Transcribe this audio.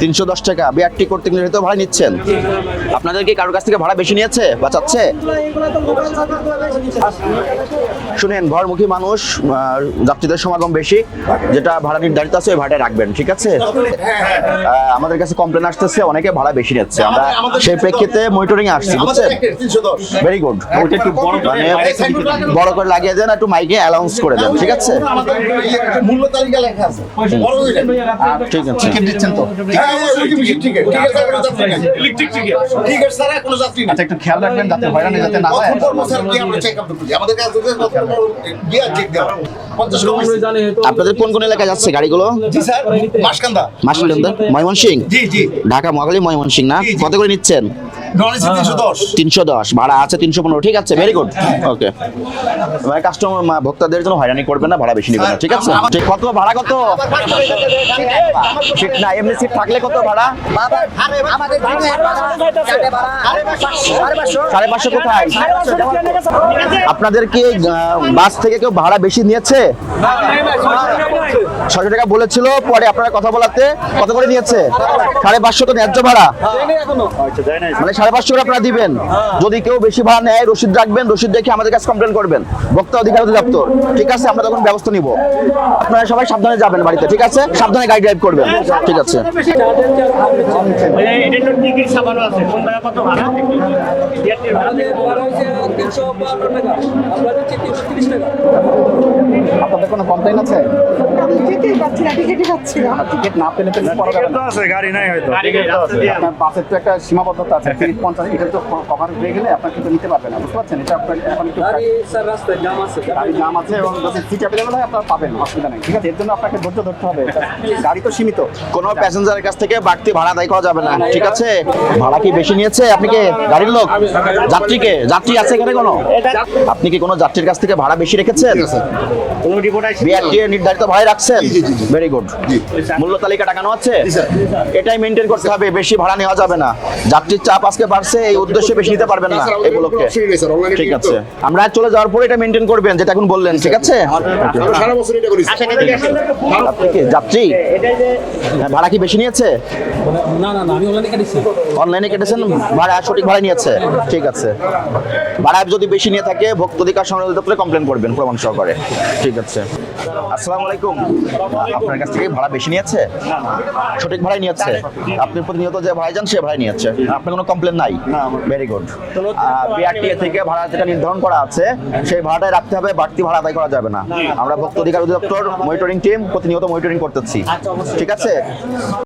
তিনশো দশ টাকা। বিআরটি করতে গেলে তো ভাড়া নিচ্ছেন। আপনাদের কি কারোর কাছ থেকে ভাড়া বেশি নিয়েছে? বা চাচ্ছে শুনেন ঘরমুখী মানুষ যাত্রীদের সমাগম বেশি যেটা ভাড়া নির্ধারিত আছে ওই ভাড়াটা রাখবেন ঠিক আছে? আমাদের কাছে কমপ্লেন আসতেছে অনেকে ভাড়া বেশি নিচ্ছে। আমরা সেই প্রেক্ষিতে মনিটরিং আসছি বুঝছেন? ভেরি গুড একটু মানে বড় করে লাগিয়ে দেন একটু মাইকে অ্যালাউন্স করে দেন ঠিক আছে? মূল্য তালিকা লেখা আছে। ওইটা। ঠিক আছে। হ্যাঁ আচ্ছা একটু খেয়াল রাখবেন যাতে হয়রানি যাতে না হয়। আপনাদের কোন কোন এলাকায় যাচ্ছে গাড়িগুলো? মাসকান্দা স্যার মাসকান্দা। ময়মনসিং? জি জি। ঢাকা মহাখালী ময়মনসিং না। কত করে নিচ্ছেন? তিনশো দশ। ভাড়া আছে তিনশো পনেরো ঠিক আছে ভেরি গুড ওকে মানে কাস্টমার ভোক্তাদের জন্য হয়রানি করবেন না ভাড়া বেশি নেবেন না ঠিক আছে? কত ভাড়া কত? সিট না এমনি সিট থাকলে কত ভাড়া? সাড়ে পাঁচশো কোথায়? আপনাদের কি বাস থেকে কেউ ভাড়া বেশি নিয়েছে? ছশো টাকা বলেছিল পরে আপনারা কথা বলাতে কত করে নিয়েছে? সাড়ে পাঁচশো তো ন্যায্য ভাড়া। মানে সাড়ে পাঁচশো করে আপনারা দিবেন। যদি কেউ বেশি ভাড়া নেয় রসিদ রাখবেন রসিদ দেখে আমাদের কাছে কমপ্লেন করবেন। বক্তা অধিকার অধিদপ্তর। ঠিক আছে আমরা তখন ব্যবস্থা নিব। আপনারা সবাই সাবধানে যাবেন বাড়িতে ঠিক আছে? সাবধানে গাড়ি ড্রাইভ করবেন। ঠিক আছে। আপনাদের কোনো কমপ্লেন আছে? টিকিটই পাচ্ছি না টিকিটই পাচ্ছি না। টিকিট না পেলে তো করা যাবে না। আছে গাড়ি নাই হয়তো। আপনার বাসের তো একটা সীমাবদ্ধতা আছে তিরিশ পঞ্চাশ এটা তো কভার হয়ে গেলে আপনার কিন্তু নিতে পারবেন না বুঝতে পারছেন? এটা আপনার এখন একটু গাড়ি জাম আছে। এবং যদি সিট অ্যাভেলেবল হয় আপনারা পাবেন অসুবিধা নেই ঠিক আছে? এর জন্য আপনাকে ধৈর্য ধরতে হবে গাড়ি তো সীমিত। কোনো প্যাসেঞ্জারের কাছ থেকে বাড়তি ভাড়া আদায় করা যাবে না ঠিক আছে? ভাড়া কি বেশি নিয়েছে? আপনি কি? গাড়ির লোক? যাত্রীকে? যাত্রী আছে এখানে কোনো? আপনি কি কোনো যাত্রীর কাছ থেকে ভাড়া বেশি রেখেছেন? বিআরটি নির্ধারিত ভাড়া রাখছেন? ভেরি গুড মূল্য তালিকা টাকানো আছে? এটাই মেনটেন করতে হবে বেশি ভাড়া নেওয়া যাবে না। যাত্রীর চাপ আজকে বাড়ছে এই উদ্দেশ্যে বেশি নিতে পারবেন না এই উপলক্ষে ঠিক আছে। আমরা চলে যাওয়ার পরে এটা মেনটেন করবেন যেটা এখন বললেন ঠিক আছে? আচ্ছা। আপনি কি যাত্রী? হ্যাঁ, ভাড়া কি বেশি নিয়েছে? অনলাইনে কেটেছেন ভাড়া সঠিক ভাড়া নিয়েছে? ঠিক আছে। ভাড়া যদি বেশি নিয়ে থাকে ভোক্ত অধিকার সংগ্রহ দপ্তরে কমপ্লেন করবেন প্রমাণ সহকারে। ঠিক আছে। আসসালামু আলাইকুম। আপনার কাছ থেকে ভাড়া বেশি নিয়েছে? সঠিক ভাড়াই নিয়েছে? আপনি প্রতিনিয়ত যে ভাড়ায় যান, সে ভাড়াই নিয়েছে। আপনার কোনো কমপ্লেন নাই? ভেরি গুড বিআরটিএ থেকে ভাড়া যেটা নির্ধারণ করা আছে, সেই ভাড়াটাই রাখতে হবে, বাড়তি ভাড়া আদায় করা যাবে না। আমরা ভক্ত অধিকার অধিদপ্তর মনিটরিং টিম প্রতিনিয়ত মনিটরিং করতেছি। ঠিক আছে?